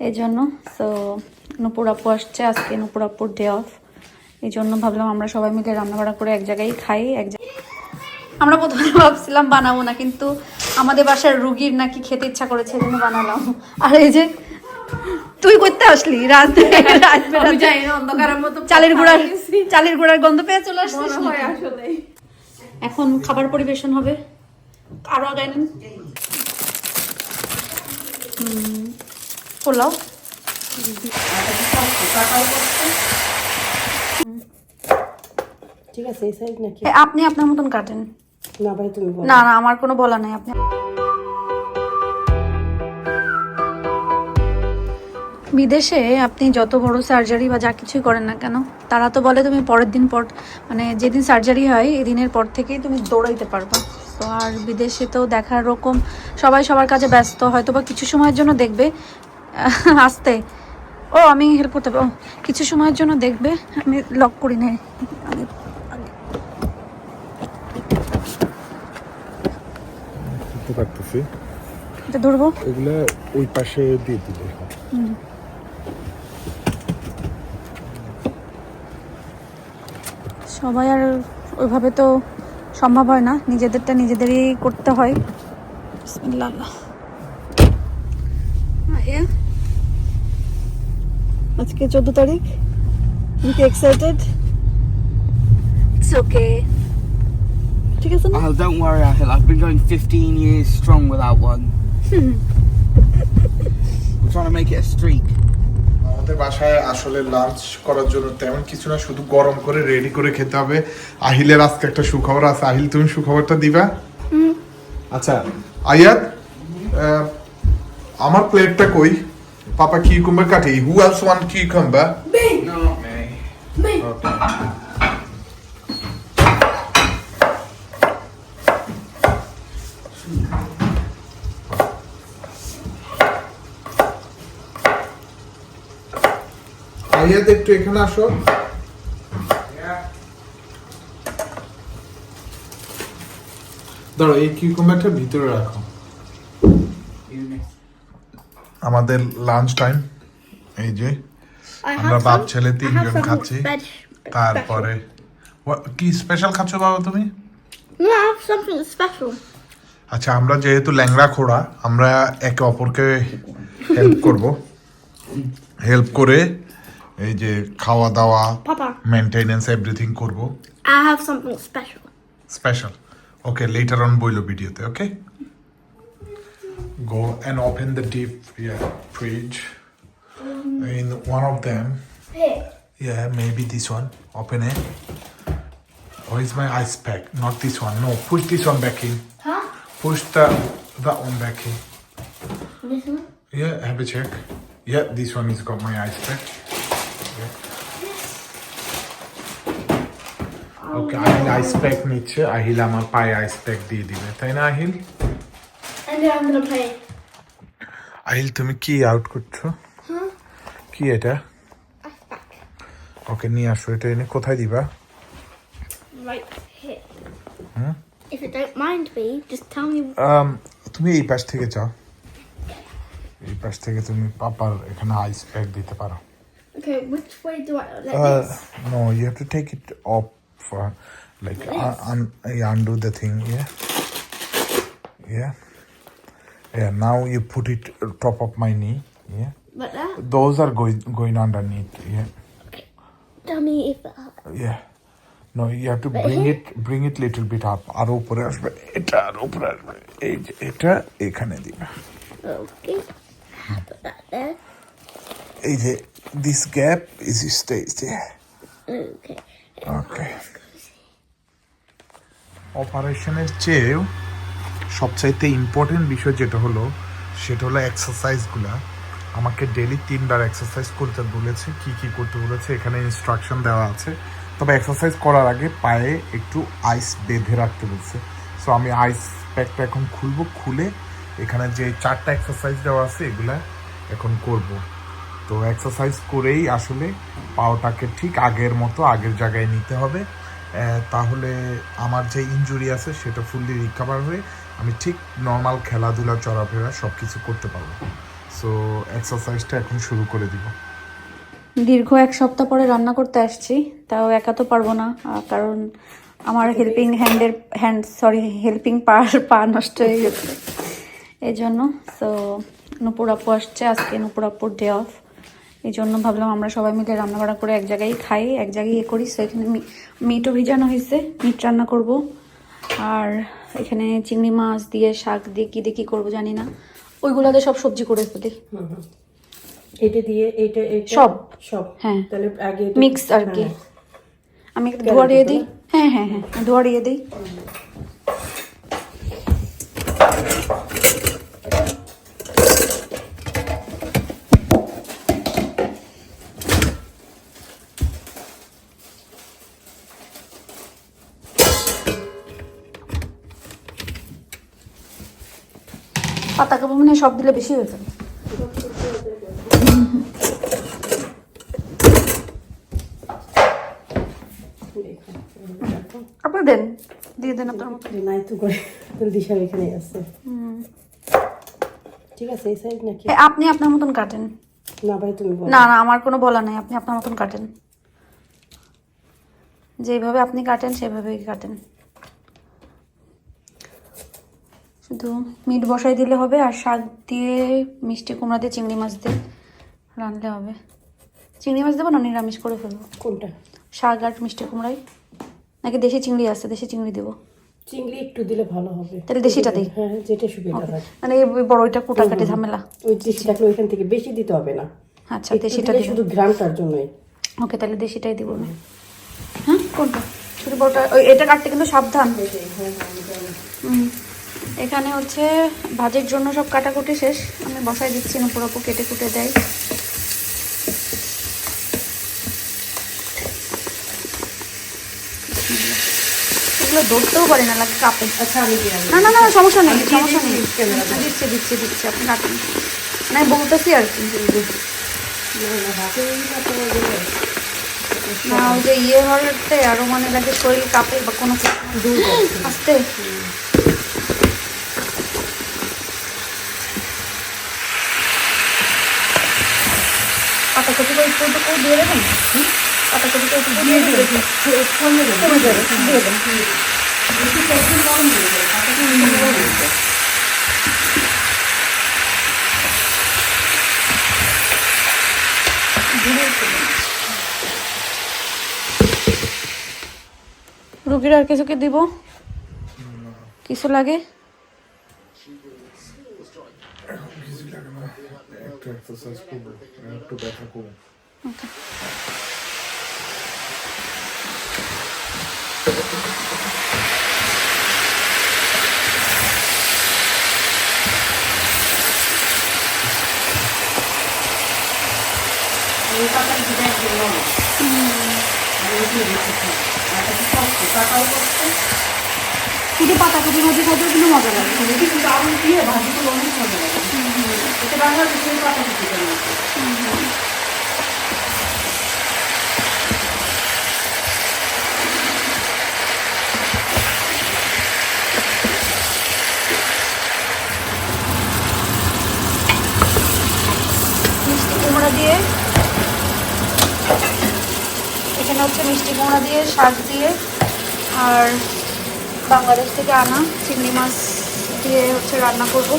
এই জন্য সো নুপুর আপু আসছে আজকে নুপুর আপুর ডে অফ এই জন্য ভাবলাম আমরা সবাই মিলে রান্না বাড়া করে এক জায়গায় খাই এক জায়গায় আমরা প্রথমে ভাবছিলাম বানাবো না কিন্তু আমাদের বাসার রুগীর নাকি খেতে ইচ্ছা করেছে এই জন্য বানালাম। আর এই যে তুই করতে আসলি রাত চালের গুঁড়ার চালের গুঁড়ার গন্ধ পেয়ে চলে আসছিস এখন খাবার পরিবেশন হবে। আরও আগায় নেন। পোলাও। ঠিক আছে এই সাইড নাকি? আপনি আপনার মতন কাটেন। না ভাই তুমি না না আমার কোনো বলা নাই আপনি বিদেশে আপনি যত বড় সার্জারি বা যা কিছুই করেন না কেন তারা তো বলে তুমি পরের দিন পর মানে যেদিন সার্জারি হয় এই দিনের পর থেকেই তুমি দৌড়াইতে পারবা। তো আর বিদেশে তো দেখার রকম সবাই সবার কাছে ব্যস্ত হয়তো বা কিছু সময়ের জন্য দেখবে আসতে। ও আমি হেল্প করতে পারব। কিছু সময়ের জন্য দেখবে আমি লক করি নাই আমি পারতেছি। এটা ধরবো। এগুলা ওই পাশে দিয়ে দিলে সবাই আর ওইভাবে তো সম্ভব হয় না। নিজেদেরটা নিজেদেরই করতে হয়। বিসমিল্লাহ। আল্লাহ। আজকে চোদ্দ তারিখ। তুমি কি এক্সাইটেড ইটস ওকে ঠিক আছে না? Oh, don't worry, Ahil. I've been going 15 years strong without one. We're trying to make it a streak. আমাদের বাসায় আসলে লাঞ্চ করার জন্য তেমন কিছু না শুধু গরম করে রেডি করে খেতে হবে। আহিলের আজকে একটা সুখবর আছে। আহিল তুমি সুখবরটা দিবা? আচ্ছা আয়াত আমার প্লেটটা কই? পাপা কি কুম্বার কাটি হু এলস ওয়ান কি কুম্বার Not me. আয়াত একটু এখানে আসো। ধরো এই কিউকাম্বারটা ভিতরে রাখো। আমাদের লাঞ্চ টাইম এই যে আমরা বাপ ছেলে তিনজন খাচ্ছি তারপরে কি স্পেশাল খাচ্ছ বাবা তুমি. আচ্ছা আমরা যেহেতু ল্যাংড়া খোড়া আমরা একে অপরকে হেল্প করব হেল্প করে এই যে খাওয়া দাওয়া. মেনটেনেন্স এভরিথিং করব I have something special. Special okay later on বইলো ভিডিওতে okay go and open the deep yeah, fridge in one of them Here. yeah maybe this one open it or is my ice pack not this one no push this one back in Huh? push the that one back in This one? Yeah, have a check. Yeah, this one has got my ice pack. Yeah. Okay Ahil ice pack নিচ্ছে আহিল আমার পায়ে আইস pack দিয়ে দিবে তাই না Ahil Play. Ahil তুমি কি out করছ কি এটা. ওকে নিয়ে আসো এটা এনে কোথায় দিবা. Um, তুমি এই পাশ থেকে যাও এই পাশ থেকে তুমি পাপার এখানে আইস প্যাক দিতে পারো Okay, which way do I like Uh, this? no, you have to take it off, uh, like un- un- undo the thing. Yeah, yeah, yeah. Now you put it uh, top of my knee. Yeah, Like that? those are going going underneath. Yeah, Tell me if. Uh, yeah. No, you have to bring it bring it little bit up. আর উপরে আসবে এটা আর উপরে আসবে এই যে এটা এখানে দিবে okay. Put that there. এই যে this gap is stays there. Okay. ওকে অপারেশনের চেয়েও সবচাইতে ইম্পর্টেন্ট বিষয় যেটা হলো, সেটা হলো এক্সারসাইজগুলা আমাকে ডেলি তিনবার এক্সারসাইজ করতে বলেছে, কি কি করতে বলেছে, এখানে ইনস্ট্রাকশন দেওয়া আছে। তবে এক্সারসাইজ করার আগে পায়ে একটু আইস বেঁধে রাখতে বলছে। সো আমি আইস প্যাকটা এখন খুলবো, খুলে এখানে যে চারটা এক্সারসাইজ দেওয়া আছে, এগুলা এখন করব। তো এক্সারসাইজ করেই আসলে পাওটাকে ঠিক আগের মতো আগের জায়গায় নিতে হবে। তাহলে আমার যে ইনজুরি আছে, সেটা ফুললি রিকভার হয়ে আমি ঠিক নর্মাল খেলাধুলা চলাফেরা সব কিছু করতে পারব। সো এক্সারসাইজটা এখন শুরু করে দিব। দীর্ঘ এক সপ্তাহ পরে রান্না করতে আসছি তাও একা তো পারব না কারণ আমার হেল্পিং হ্যান্ডের হ্যান্ড সরি হেল্পিং পা পা নষ্ট হয়ে গেছে। এই জন্য সো নুপুর আপু আসছে আজকে নুপুর আপুর ডে অফ এই জন্য ভাবলাম আমরা সবাই মিলে রান্না বাড়া করে এক জায়গায় খাই এক জায়গায় ইয়ে করি। সো এখানে মিটও ভিজানো হয়েছে মিট রান্না করব। আর এখানে চিংড়ি মাছ দিয়ে শাক দিয়ে কি দিয়ে কি করব জানি না। ওইগুলোতে সব সবজি করে ফেলি। এটা দিয়ে এটা সব? সব। হ্যাঁ। তাহলে আগে মিক্স আর কি। হ্যাঁ। আমি একটু ধোয়া দিয়ে দিই। হ্যাঁ হ্যাঁ হ্যাঁ। ধোয়া দিয়ে দিই। পাতা কাপড় মানে সব দিলে বেশি হয়ে যাবে। আপনি দেন দিয়ে দেন আপনার মতো। নাই তো করে তোর দিশা এখানে আছে। ঠিক আছে এই সাইড নাকি? আপনি আপনার মতন কাটেন। না ভাই তুমি না না আমার কোনো বলা নাই আপনি আপনার মতন কাটেন। যেভাবে আপনি কাটেন সেভাবেই কাটেন। শুধু মিট বসাই দিলে হবে আর শাক দিয়ে মিষ্টি কুমড়া দিয়ে চিংড়ি মাছ দিয়ে রানলে হবে। চিংড়ি মাছ দেবো না নিরামিষ করে ফেলব। কোনটা? শাক আর মিষ্টি কুমড়াই। নাকি দেশি চিংড়ি আছে দেশি চিংড়ি দেবো। চিংড়ি একটু দিলে ভালো হবে। তাহলে দেশিটা দিই? হ্যাঁ যেটা সুবিধা হয়। মানে এই বড়ইটা কুটাকাটি ঝামেলা। ওই দেশি থাকলে ওইখান থেকে বেশি দিতে হবে না। আচ্ছা দেশিটা শুধু গ্রামটার জন্যই। ওকে তাহলে দেশিটাই দিব আমি। হ্যাঁ কোনটা? ছোটো বড়টা ওই এটা কাটতে কিন্তু সাবধান। হুম। এখানে হচ্ছে ভাজের জন্য সব কাটাকুটি শেষ। আমি বসাই দিচ্ছি না পুরোপু কেটে কুটে দেয়। এগুলো ধরতেও পারি না লাগে কাপে আচ্ছা আমি না না না সমস্যা নেই সমস্যা নেই। দিচ্ছি, হ্যাঁ, দিচ্ছি দিচ্ছি আপনি কাটুন না বলতেছি আর কি। না ওই যে ইয়ে হওয়াতে আরও মনে লাগে শরীর কাঁপে বা কোনো আস্তে। পাতা কপি করে একটু একটু করে দিয়ে দেবেন? পাতা কপি করে একটু দিয়ে দেবেন। কমে যাবে দিয়ে দেবেন। রুগীর আর কিছু কি দিব? কিছু লাগে? একটু এক্সারসাইজ করবো একটু ব্যথা করবো ওকে শুধু পাতা কপি ভাজি খাইতেও কিন্তু মজা লাগে মিষ্টি কুমড়া দিয়ে, এখানে হচ্ছে মিষ্টি কুমড়া দিয়ে, শাক দিয়ে, আর বাংলাদেশ থেকে আনা চিংড়ি মাছ দিয়ে হচ্ছে রান্না করব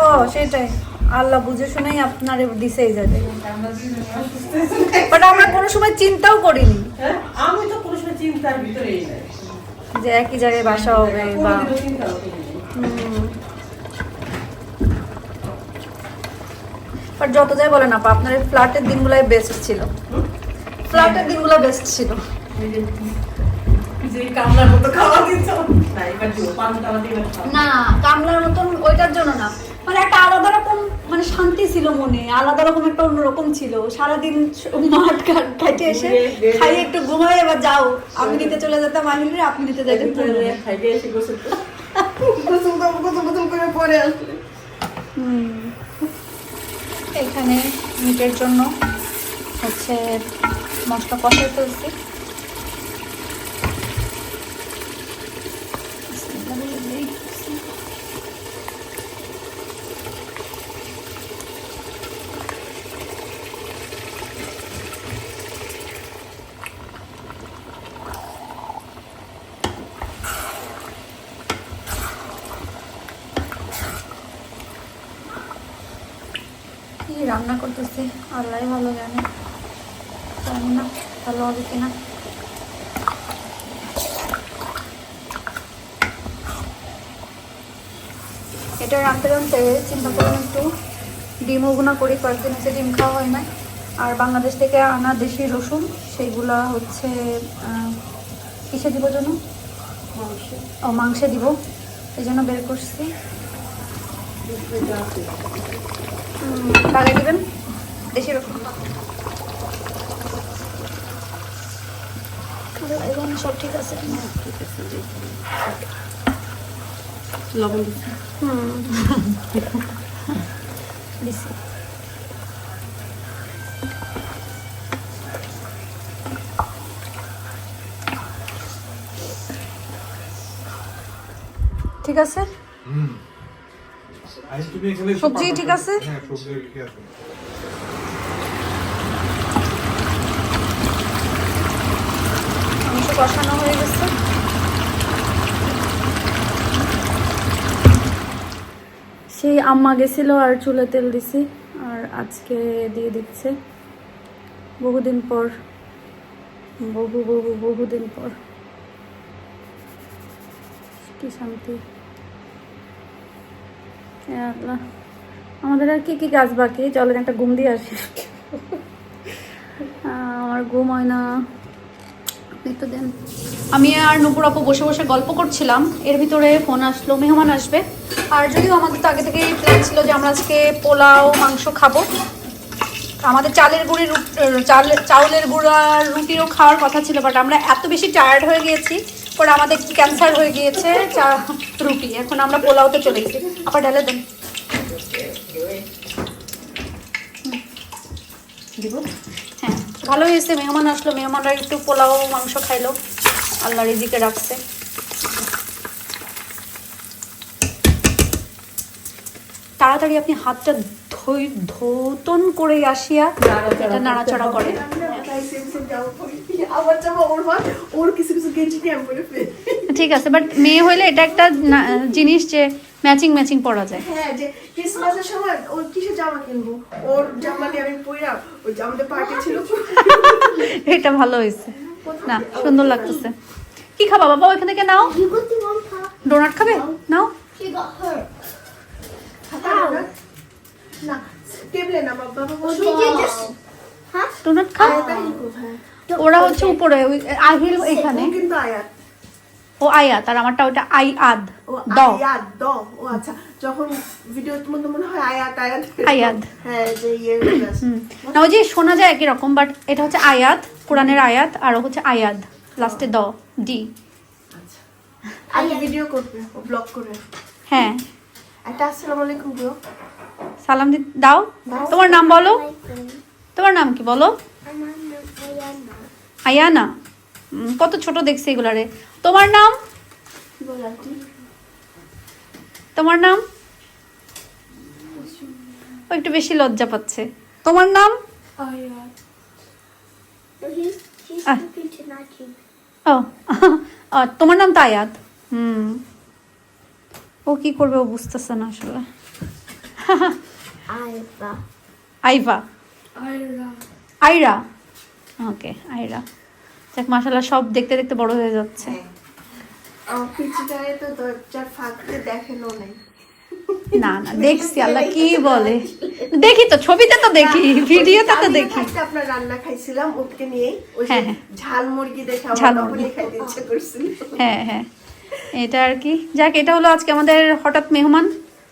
ও সেটাই। আল্লাহ বুঝে শুনেই আপনার দিছেই যাবে বাট আমরা কোনো সময় চিন্তাও করিনি। হ্যাঁ? আমি তো কোনো সময় চিন্তার ভিতরেই নাই। যে একই জায়গায় বাসা হবে বা। বাট যত যাই বলেন আপা আপনার এই ফ্ল্যাটের দিনগুলাই বেস্ট ছিল। ফ্ল্যাটের দিনগুলো বেস্ট ছিল। না কামলার মতন ওইটার জন্য না। মানে একটা রকম মানে শান্তি ছিল মনে আলাদা রকম একটা অন্যরকম ছিল। সারাদিন মাঠ ঘাট খাইতে এসে খাইয়ে একটু ঘুমাই এবার যাও। আমি নিতে চলে যেতাম আহিলে আপনি নিতে পুরুলিয়া। খাইতে এসে গোসল করতে। গোসল গোসল গোসল করে পরে আসলে। এখানে মিটের জন্য হচ্ছে মশলা কষাই তুলছি কি রান্না করতেছি আল্লাহ ভালো জানে। জানি না ভালো হবে কিনা। এটা রাঁধতে রাঁধতে চিন্তা করলাম একটু। ডিম ওগুনা করি কয়েকদিন হচ্ছে ডিম খাওয়া হয় না আর বাংলাদেশ থেকে আনা দেশি রসুন সেইগুলা হচ্ছে কিসে দিব জন্য ও মাংসে দিব। এই জন্য বের করছি। দিবেন? এবং সব ঠিক আছে। লবণ দিচ্ছি। হুম। দিছি। ঠিক আছে? সবজি ঠিক আছে? হ্যাঁ কষানো হয়ে গেছে। সেই আম্মা গেছিল আর চুলে তেল দিছি আর আজকে দিয়ে দিচ্ছে। বহুদিন পর বহু বহু বহুদিন পর। কি শান্তি। আমাদের আর কি কি কাজ বাকি? চলেন একটা ঘুম দিয়ে আসি। আমার ঘুম হয় না। আমি আর নুপুর আপু বসে বসে গল্প করছিলাম। এর ভিতরে ফোন আসলো, মেহমান আসবে। আর যদিও আমাদের তো আগে থেকে প্ল্যান ছিল যে আমরা আজকে পোলাও, মাংস খাব। আমাদের চালের গুঁড়ি চাল, চাউলের গুঁড়ার রুটিও খাওয়ার কথা ছিল বাট আমরা এত বেশি টায়ার্ড হয়ে গিয়েছি পরে আমাদের কি ক্যান্সার হয়ে গিয়েছে, চা, রুটি। এখন আমরা পোলাওতে চলে গেছি। আবার ঢেলে দেন। দিব? হ্যাঁ। ভালো হয়েছে, মেহমান আসলো। মেহমানরা একটু পোলাও, মাংস খাইলো। আল্লাহ রিজিকে রাখছে। তাড়াতাড়ি আপনি হাতটা ধুই ধৌতন করে আসিয়া এটা নাড়াচাড়া করে। ঠিক আছে বাট মেয়ে হইলে এটা একটা জিনিস যে ম্যাচিং ম্যাচিং পরা যায়। হ্যাঁ যে ক্রিসমাসের সময় ওর কিসের জামা কিনবো? ওর জামা নিয়ে আমি পইরা ওই আমাদের পার্টি ছিল। এটা ভালো হয়েছে না সুন্দর লাগতেছে। কি খাবা বাবা ওইখান থেকে নাও. ডোনাট খাবে? নাও। না? টেবিলে না বাবা? Huh? ডোনাট খাও? ওরা হচ্ছে উপরে ওই আহিল এখানে। ও কিন্তু আয়াত। ও আয়াত আর আমারটা ওটা আই আদ ও দ। আয়াত দ। ও আচ্ছা যখন ভিডিও তোমার মনে হয় আয়াত আয়াত। আয়াত। হ্যাঁ যে ইয়ে হয়ে। না ওই যে শোনা যায় একই রকম বাট এটা হচ্ছে আয়াত কোরআনের আয়াত আর হচ্ছে আয়াদ লাস্টে দ ডি আগে ভিডিও করবে ব্লগ করে হ্যাঁ। একটা আসসালামু আলাইকুম ব্রো সালাম দাও। তোমার নাম বলো। তোমার নাম কি বলো? আয়ানা। কত ছোট দেখছি এগুলারে তোমার নাম? তোমার নাম? ও, একটু বেশি লজ্জা পাচ্ছে। তোমার নাম. ও তোমার নাম তো আয়াত হুম। ও কি করবে ও বুঝতেছে না আসলে. আইভা আইরা ওকে আইরা যাক মাশাল্লাহ সব দেখতে দেখতে বড় হয়ে যাচ্ছে। আমার তো দরজার ফাঁকতে দেখানো নাই। না না দেখছি আল্লাহ কি বলে। দেখি তো ছবিতে তো দেখি ভিডিওতে তো দেখি। আপনার রান্না খাইছিলাম ওকে নিয়ে ওই হ্যাঁ, হ্যাঁ। ঝাল মুরগি দেখে ঝাল মুরগি। খাইতে ইচ্ছে করছিল। হ্যাঁ হ্যাঁ। এটা আর কি। যাক এটা হলো আজকে আমাদের হঠাৎ মেহমান।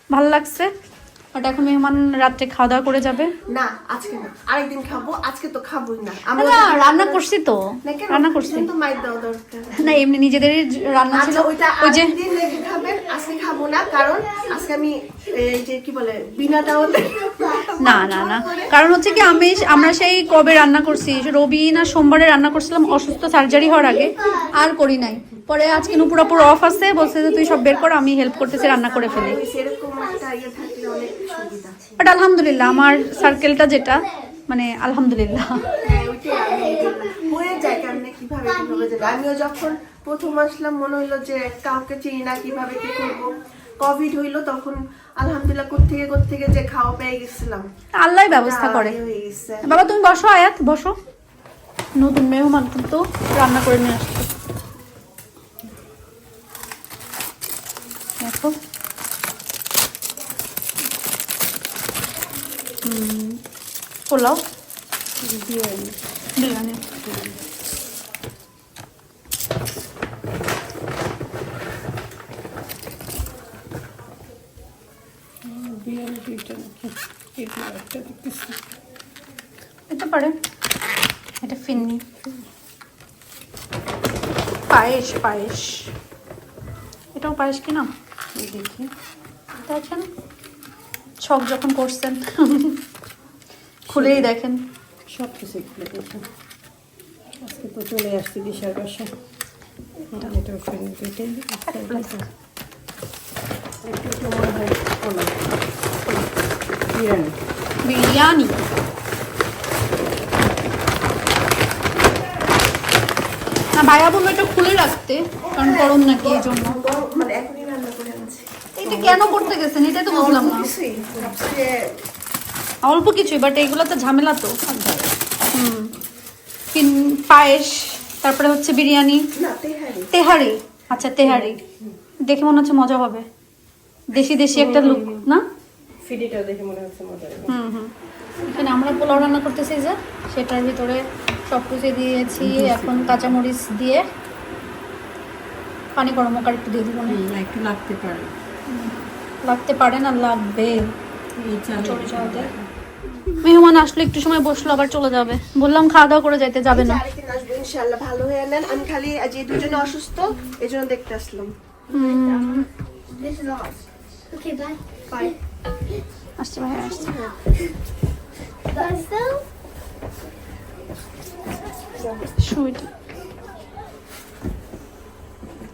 ভালো লাগছে। বাট এখন মেহমান রাত্রে খাওয়া দাওয়া করে যাবে। না আজকে না। আরেকদিন খাব। আজকে তো খাবোই না। না রান্না করছি তো। রান্না করছি। মাইর দেওয়া দরকার। না এমনি নিজেদের রান্না ছিল। আচ্ছা ওইটা ওই যে আরেকদিন রেখে খাবেন আজকে খাব না কারণ আজকে আমি এই যে কি বলে বিনা দাওয়াতে না না না। কারণ হচ্ছে কি আমি আমরা সেই কবে রান্না করছি? রবি না সোমবারে রান্না করছিলাম অসুস্থ সার্জারি হওয়ার আগে। আর করি নাই। পরে আজকে নুপুরাপুর অফ আছে বলছে যে তুই সব বের কর আমি হেল্প করতেছি রান্না করে ফেলি। সেরকম একটা ইয়ে থাকলে অনেক বাট আলহামদুলিল্লাহ আমার সার্কেলটা যেটা মানে আলহামদুলিল্লাহ। হ্যাঁ, আমিও যখন প্রথম আসলাম মনে হলো যে কাউকে চিনি না কীভাবে কি করব। কোভিড হইল তখন আলহামদুলিল্লাহ কোত্থেকে কোত্থেকে যে খাওয়া পেয়ে গেছিলাম। আল্লাহ ব্যবস্থা করে। গেছে। বাবা তুমি বসো আয়াত বসো। নতুন মেহমান কিন্তু রান্না করে নিয়ে আসছে দেখো হুম, পোলাও বিরিয়ানি এটা পারে এটা ফিন্নি পায়েস পায়েস এটাও পায়েস কিনা দেখি দেখেন ছক যখন করছেন। খুলেই দেখেন। সব কিছু খুলে দেখেন। আজকে তো চলে আসছি দিশার বাসা এটা ওখানে দুইটাই একটু মনে হয় বিরিয়ানি। বিরিয়ানি। না ভাইয়া বলল এটা খুলে রাখতে কারণ গরম নাকি এই জন্য গরম- মানে এখনই রান্না করে আনছি এটা কেন করতে গেছেন? এটাই তো বুঝলাম না। অল্প কিছুই বাট এইগুলো তো ঝামেলা তো। হুম। পায়েস তারপরে হচ্ছে বিরিয়ানি। তেহারি। আচ্ছা তেহারি। দেখে মনে হচ্ছে মজা হবে। দেশি দেশি একটা লুক না? ফিডিটা দেখে মনে হচ্ছে মজা হুম হুম। এখানে আমরা পোলাও রান্না করতেছি যে সেটার ভিতরে সব কিছু দিয়েছি এখন কাঁচামরিচ দিয়ে পানি গরম হোক আর একটু দিয়ে দিব না। একটু লাগতে পারে। লাগতে পারে না লাগবে। মেহমান আসলে একটু সময় বসল আবার চলে যাবে। বললাম খাওয়া দাওয়া করে যাইতে যাবে না। আসব ভালো হয়ে নেন। আমি খালি আজ এই দুজনে অসুস্থ এই জন্য দেখতে আসলাম। আসছে ভাই আসছে।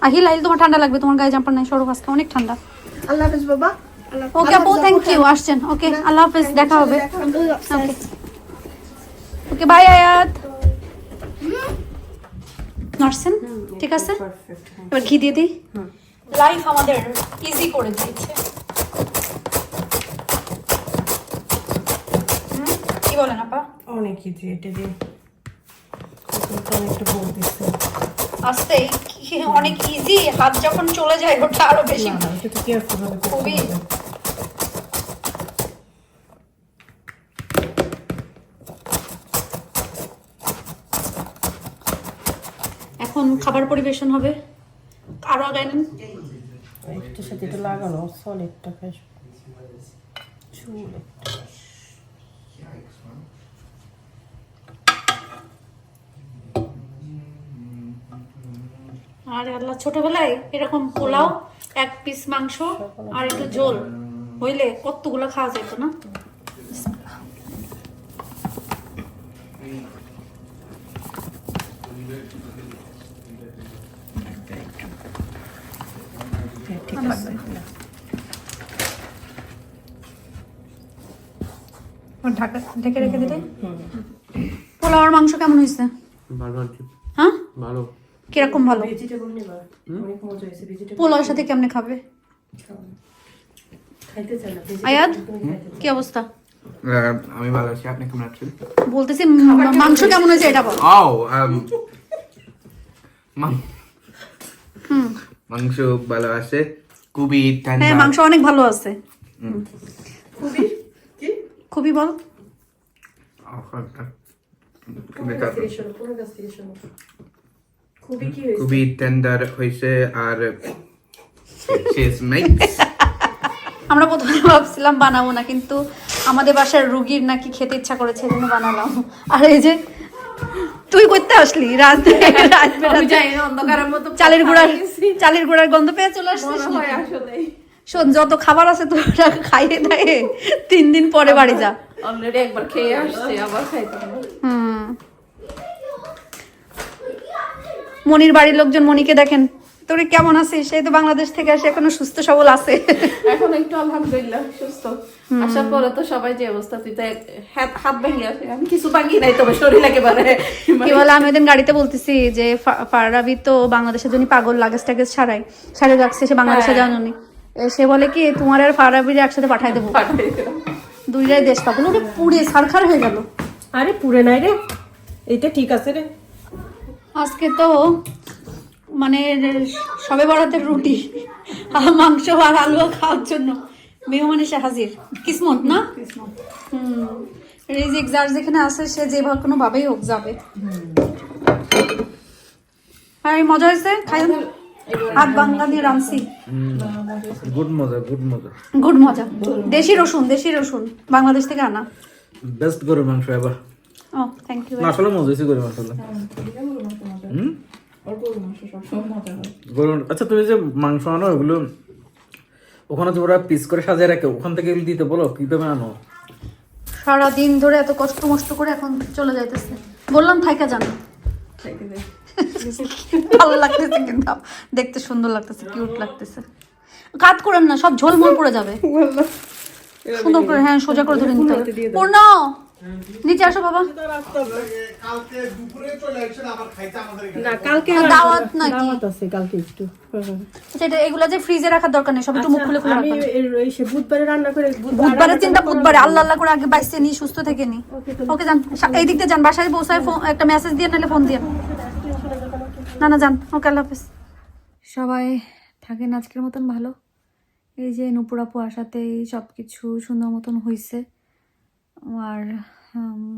আহিল আহিল তোমার ঠান্ডা লাগবে তোমার গায়ে জাম্পার নাই সরব আজকে অনেক ঠান্ডা। আল্লাহ হাফেজ বাবা। ওকে আপু থ্যাংক ইউ আসছেন। ওকে আল্লাহ হাফেজ দেখা হবে. ওকে ওকে বাই আয়াত। নার্সেন ঠিক আছে? এবার ঘি দিয়ে দিই। লাইফ আমাদের ইজি করে দিয়েছে। কি বলেন আপা? অনেক ইজি এটা দিয়ে। অনেকটা বলতেছে। আস্তে অনেক ইজি হাত যখন চলে যায় ওটা আরও বেশি। খুবই। এখন খাবার পরিবেশন হবে। আরও আগায় নেন। একটার সাথে লাগানো সলিডটা চুল একটা। আর আল্লাহ ছোটবেলায় এরকম পোলাও এক পিস মাংস আর একটু ঝোল। হইলে কতগুলো খাওয়া যেত না? ঢাকা ঢেকে রেখে দিলে পোলাও আর মাংস কেমন হয়েছে ভালো হ্যাঁ? ভালো। কীরকম ভালো? ভেজিটেবল নিবা। অনেক মজা হয়েছে ভেজিটেবল পোলাওর সাথে কেমনে খাবে? খাইতে চাই না আয়াত কি অবস্থা? আমি ভালো আছি আপনি কেমন আছেন? বলতেছি মাংস কেমন হয়েছে এটা বল। ও হুম। মাংস ভালো আছে খুবই হ্যাঁ মাংস অনেক ভালো আছে। খুবই? শোনো খুবই কি হয়েছে খুবই টেন্ডার হয়েছে আর আমরা প্রথমে ভাবছিলাম বানাবো না কিন্তু আমাদের বাসার রুগীর নাকি খেতে ইচ্ছা করেছে এই জন্য বানালাম। আর এই যে তুই করতে আসলি রাত চালের গুঁড়ার চালের গুঁড়ার গন্ধ পেয়ে চলে আসছিস আসলে শোন যত খাবার আছে তো ওটা খাইয়ে দেয় তিন দিন পরে বাড়ি যা। অলরেডি একবার খেয়ে আসছে আবার খাইতে হুম। মনির বাড়ির লোকজন মনিকে দেখেন। তোরে কেমন আছিস? সেই তো বাংলাদেশ থেকে আসে এখনও সুস্থ সবল আছে। এখন একটু আলহামদুলিল্লাহ সুস্থ। আসার পরে তো সবাই যে অবস্থা তুই তো হাত ভেঙে আসে আমি কিছু ভাঙি নাই তবে শরীর একেবারে। কি বলে আমি ওদিন গাড়িতে বলতেছি যে ফারাবি তো বাংলাদেশের জন্য পাগল লাগেজ টাগেজ ছাড়াই। ছাড়ে রাখছে সে বাংলাদেশে হ্যাঁ। যাওয়ার জন্য সে বলে কি তোমার আর ফারাবির একসাথে পাঠাই দেবো। দুইটাই দেশ পাগল। ওটা পুড়ে সারখার হয়ে গেল। আরে পুরে নাই রে। এটা ঠিক আছে রে। আজকে তো মানে সবে বরাতের রুটি আর মাংস আর আলু খাওয়ার জন্য। মেহমান এসে হাজির। কিসমত না? হুম। রিজিক যার যেখানে আছে সে যে ভাবে কোনো ভাবেই হোক যাবে। হ্যাঁ এই মজা হয়েছে? খাই হাত বাংলা দিয়ে রাঁধছি গুড মজা গুড মজা। গুড মজা। দেশি রসুন দেশি রসুন। বাংলাদেশ থেকে আনা। বেস্ট গরুর মাংস এবার ও থ্যাংক ইউ আসলে মজা হয়েছে গরুর মাংস হুম? গরুর আচ্ছা তুমি যে মাংস আনো ওগুলো ওখানে যে ওরা পিস করে সাজিয়ে রাখে ওখান থেকে দিতে বলো কীভাবে আনো? সারাদিন ধরে এত কষ্ট মষ্ট করে এখন চলে যাইতেছে। বললাম থাইকা জানো ভালো লাগতেছে কিন্তু। দেখতে সুন্দর লাগতেছে কিউট লাগতেছে। কাট করেন না সব ঝোলমোল পড়ে যাবে। সুন্দর করে হ্যাঁ সোজা করে ধরে নিতে হবে। পূর্ণ! নিচে আসো বাবা। কালকে দুপুরে চলে আসছেন আবার খাইতে আমাদের না কালকে দাওয়াত নাকি? দাওয়াত আছে কালকে একটু। আচ্ছা এগুলা যে ফ্রিজে রাখার দরকার নেই সব একটু মুখ খুলে খুলে আমি এই সে বুধবারে রান্না করে বুধবারের চিন্তা বুধবারে আল্লাহ আল্লাহ করে আগে বাইসে নি সুস্থ থেকে নি। ওকে যান এই দিক দিয়ে যান বাসায় বসায় ফোন একটা মেসেজ দিয়ে নাহলে ফোন দিয়ে। না না যান ওকে আল্লাহ হাফেজ। সবাই থাকেন আজকের মতন ভালো। এই যে নুপুর আপু আসাতেই সব কিছু সুন্দর মতন হয়েছে আর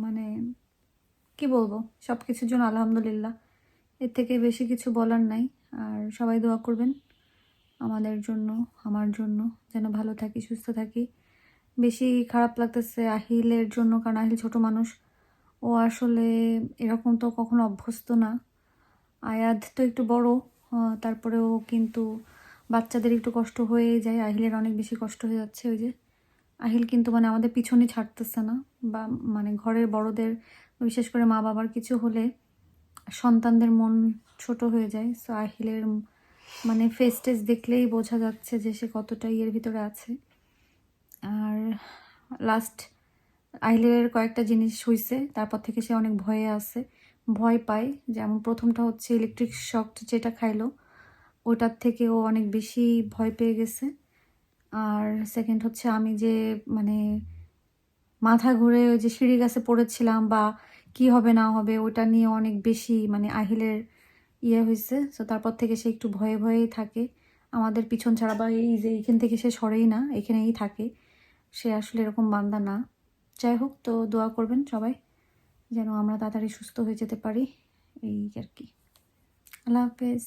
মানে কি বলব? সব কিছুর জন্য আলহামদুলিল্লাহ। এর থেকে বেশি কিছু বলার নাই। আর সবাই দোয়া করবেন আমাদের জন্য, আমার জন্য, যেন ভালো থাকি, সুস্থ থাকি। বেশি খারাপ লাগতেছে আহিলের জন্য, কারণ আহিল ছোট মানুষ। ও আসলে এরকম তো কখনো অভ্যস্ত না। আয়াদ তো একটু বড় তারপরেও কিন্তু বাচ্চাদের একটু কষ্ট হয়ে যায়। আহিলের অনেক বেশি কষ্ট হয়ে যাচ্ছে ওই যে। আহিল কিন্তু মানে আমাদের পিছনে ছাড়তেছে না বা মানে ঘরের বড়দের, বিশেষ করে মা বাবার কিছু হলে সন্তানদের মন ছোট হয়ে যায়। সো আহিলের মানে ফেস টেস দেখলেই বোঝা যাচ্ছে যে সে কতটা ইয়ের ভিতরে আছে। আর লাস্ট আহিলের কয়েকটা জিনিস হয়েছে তারপর থেকে সে অনেক ভয়ে আছে। ভয় পায়, যেমন প্রথমটা হচ্ছে ইলেকট্রিক শক যেটা খাইলো, ওটার থেকে ও অনেক বেশি ভয় পেয়ে গেছে। আর সেকেন্ড হচ্ছে আমি যে মানে মাথা ঘুরে ওই যে সিঁড়ি গাছে পড়েছিলাম বা কি হবে না হবে ওটা নিয়ে অনেক বেশি মানে আহিলের ইয়ে হয়েছে সো তারপর থেকে সে একটু ভয়ে ভয়েই থাকে। আমাদের পিছন ছাড়া বা এই যে এইখান থেকে সে সরেই না, এখানেই থাকে। সে আসলে এরকম বান্দা না। যাই হোক, তো দোয়া করবেন সবাই, যেন আমরা তাড়াতাড়ি সুস্থ হয়ে যেতে পারি। এই আর কি। আল্লাহ হাফেজ।